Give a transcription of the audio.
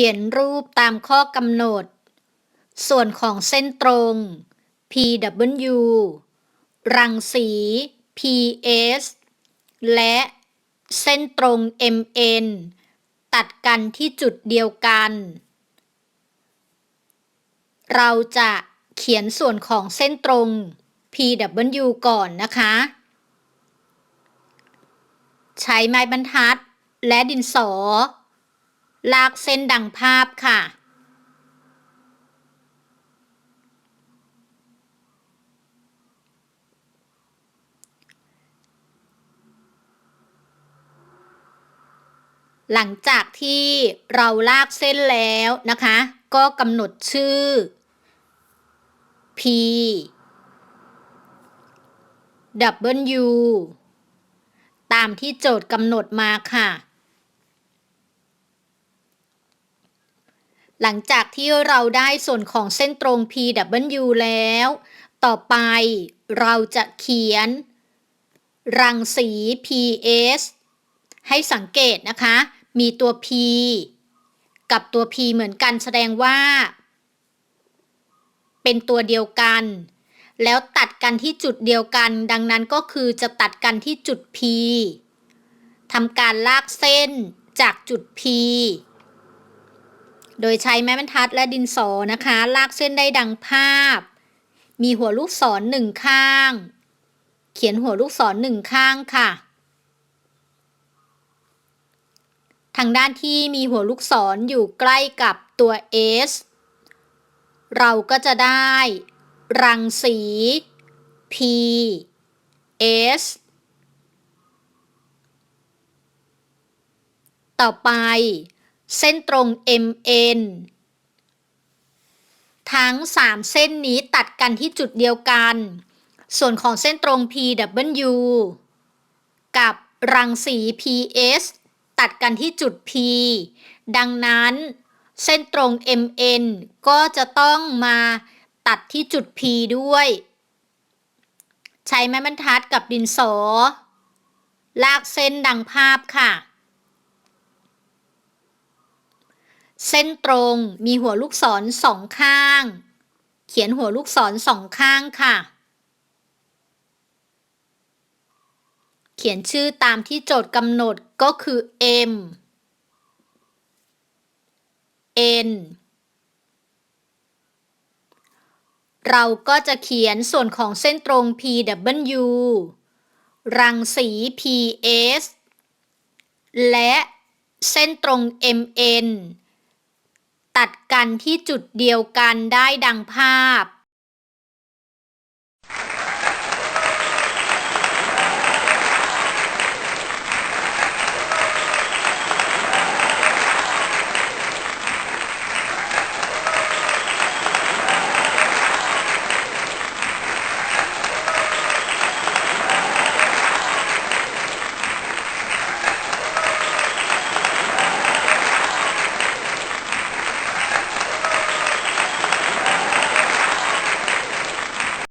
ขียนรูปตามข้อกำหนด ส่วนของเส้นตรง PW รังสี PS และเส้นตรง MN ตัดกันที่จุดเดียวกัน เราจะเขียนส่วนของเส้นตรง PW ก่อนนะคะ ใช้ไม้บรรทัดและดินสอ ลากเส้นดังภาพค่ะ หลังจากที่เราลากเส้นแล้วนะคะ ก็กำหนดชื่อ P W ตามที่โจทย์กำหนดมาค่ะ หลังจากที่เราได้ส่วนของเส้นตรง PW แล้ว ต่อไปเราจะเขียน รังสี PS ให้สังเกตนะคะ มีตัว P กับตัว P เหมือนกันแสดงว่า เป็นตัวเดียวกัน แล้วตัดกันที่จุดเดียวกัน ดังนั้นก็คือจะตัดกันที่จุด P ทำการลากเส้นจากจุด P โดยใช้ไม้บรรทัดและดินสอนะคะ ลากเส้นได้ดังภาพ มีหัวลูกศรหนึ่งข้าง เขียนหัวลูกศรหนึ่งข้างค่ะ ทางด้านที่มีหัวลูกศรออยู่ใกล้กับตัว S เราก็จะได้ รังสี P S ต่อไป เส้นตรง MN ทั้ง 3 เส้นนี้ตัดกันที่จุดเดียวกัน ส่วนของเส้นตรง PW กับรังสี PS ตัดกันที่จุด P ดังนั้น เส้นตรง MN ก็จะต้องมาตัดที่จุด P ด้วย ใช้ไม้บรรทัดกับดินสอ ลากเส้นดังภาพค่ะ เส้นตรงมีหัวลูกศรสองข้าง เขียนหัวลูกศรสองข้างค่ะ เขียนชื่อตามที่โจทย์กำหนดก็คือ M N เราก็จะเขียนส่วนของเส้นตรง PW รังสี PS และเส้นตรง MN ตัดกันที่จุดเดียวกันได้ดังภาพ